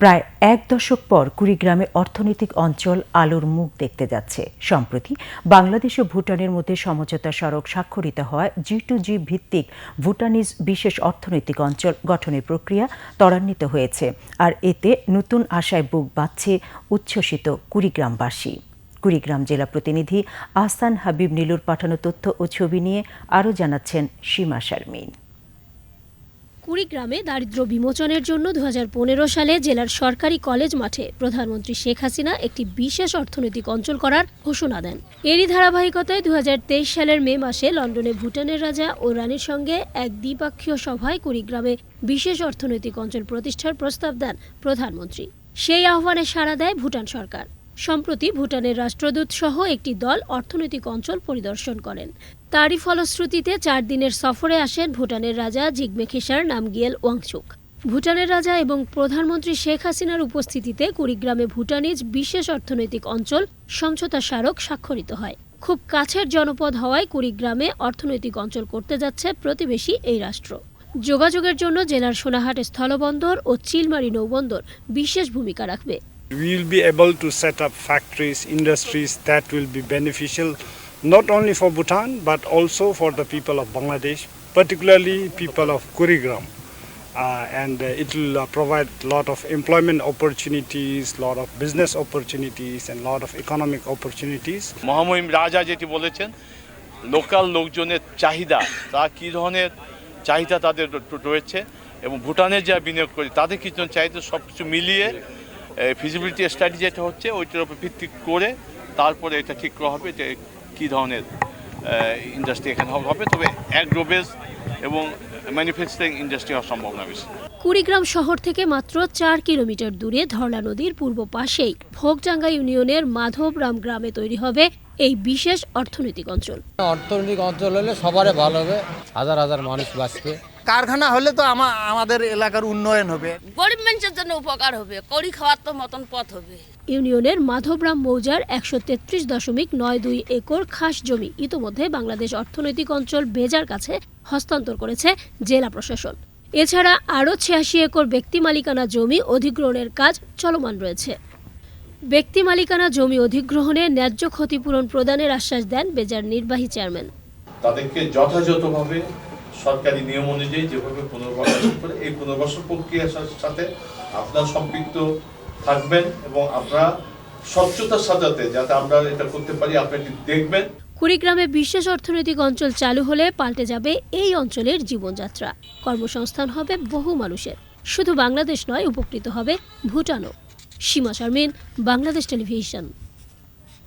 প্রায় এক দশক পর কুড়িগ্রামে অর্থনৈতিক অঞ্চল আলোর মুখ দেখতে যাচ্ছে। সম্প্রতি বাংলাদেশ ও ভুটানের মধ্যে সমঝোতা সড়ক স্বাক্ষরিত হওয়ায় জি টু জি ভিত্তিক ভুটানিজ বিশেষ অর্থনৈতিক অঞ্চল গঠনের প্রক্রিয়া ত্বরান্বিত হয়েছে। আর এতে নতুন আশায় বুক বাঁধছে উচ্ছ্বসিত কুড়িগ্রামবাসী। কুড়িগ্রাম জেলা প্রতিনিধি আহসান হাবিব নীলুর পাঠানো তথ্য ও ছবি নিয়ে আরও জানাচ্ছেন সীমা শারমিন। কুড়িগ্রামে দারিদ্র বিমোচনের জন্য দু হাজার পনেরো সালে জেলার সরকারি কলেজ মাঠে প্রধানমন্ত্রী শেখ হাসিনা একটি বিশেষ অর্থনৈতিক অঞ্চল করার ঘোষণা দেন। এরই ধারাবাহিকতায় দুই হাজার তেইশ সালের মে মাসে লন্ডনে ভুটানের রাজা ও রানীর সঙ্গে এক দ্বিপাক্ষীয় সভায় কুড়িগ্রামে বিশেষ অর্থনৈতিক অঞ্চল প্রতিষ্ঠার প্রস্তাব দেন প্রধানমন্ত্রী। সেই আহ্বানে সাড়া দেয় ভুটান সরকার। সম্প্রতি ভুটানের রাষ্ট্রদূত সহ একটি দল অর্থনৈতিক অঞ্চল পরিদর্শন করেন। তারই ফলশ্রুতিতে চার দিনের সফরে আসেন ভুটানের রাজা জিগমে খেসার নামগিয়েল ওয়াংচুক। ভুটানের রাজা এবং প্রধানমন্ত্রী শেখ হাসিনার উপস্থিতিতে কুড়িগ্রামে ভুটানিজ বিশেষ অর্থনৈতিক অঞ্চল সমঝোতা স্মারক স্বাক্ষরিত হয়। খুব কাছের জনপদ হওয়ায় কুড়িগ্রামে অর্থনৈতিক অঞ্চল করতে যাচ্ছে প্রতিবেশী এই রাষ্ট্র। যোগাযোগের জন্য জেলার সোনাহাট স্থলবন্দর ও চিলমারি নৌবন্দর বিশেষ ভূমিকা রাখবে। We will be able to set up factories, industries that will be beneficial not only for Bhutan but also for the people of Bangladesh, particularly people of Kurigram. Uh, and uh, it will uh, provide a lot of employment opportunities, lot of business opportunities, and lot of economic opportunities. মহামহিম রাজা যেটি বলেছেন local লোকজনের চাহিদা তা কী ধরনের চাহিদা তাদের রয়েছে এবং ভুটানের যা বিনিয়োগ করে তাদের ফিজিবিলিটি স্টাডি যেটা হচ্ছে ওইটার উপর ভিত্তি করে তারপরে এটা ঠিক করা হবে যে কী ধরনের ইন্ডাস্ট্রি এখানে হবে। তবে অ্যাগ্রোবেস এবং ম্যানুফ্যাকচারিং ইন্ডাস্ট্রি হওয়ার সম্ভাবনা বেশি। কুড়িগ্রাম শহর থেকে মাত্র চার কিলোমিটার দূরে ধরলা নদীর পূর্ব পাশেই ভোগডাঙ্গা ইউনিয়নের মাধবরাম গ্রামে তৈরি হবে এই বিশেষ অর্থনৈতিক অঞ্চল। অর্থনৈতিক অঞ্চল হলে সবারই ভালো হবে হাজার হাজার মানুষ বাঁচবে। কারখানা হলে তো আমা- আমাদের এলাকার উন্নয়ন হবে। গরিব মানুষের জন্য উপকার হবে কড়ি খাওয়ার তো মতন পথ হবে। ইউনিয়নের মাধবরাম মৌজার একশো তেত্রিশ দশমিক নয় দুই একর খাস জমি ইতোমধ্যে বাংলাদেশ অর্থনৈতিক অঞ্চল বেজার কাছে হস্তান্তর করেছে জেলা প্রশাসন। এছাড়া আরও ছিয়াশি একর ব্যক্তি মালিকানা জমি অধিগ্রহণের কাজ চলমান রয়েছে। ব্যক্তি মালিকানা জমি অধিগ্রহণে ন্যায্য ক্ষতিপূরণ প্রদানের আশ্বাস দেন বেজার নির্বাহী চেয়ারম্যান। তাদেরকে যথাযথভাবে সরকারি নিয়ম অনুযায়ী যেভাবে পুনর্বাসন করে, এই পুনর্বাসন প্রক্রিয়ার সাথে আপনারা সম্পৃক্ত থাকবেন এবং আপনারা স্বচ্ছতার সাথে যাতে আমরা এটা করতে পারি আপনি দেখবেন। কুড়িগ্রামে বিশেষ অর্থনৈতিক অঞ্চল চালু হলে পাল্টে যাবে এই অঞ্চলের জীবনযাত্রা। কর্মসংস্থান হবে বহু মানুষের। শুধু বাংলাদেশ নয়, উপকৃত হবে ভুটানও। সীমা শারমিন, বাংলাদেশ টেলিভিশন।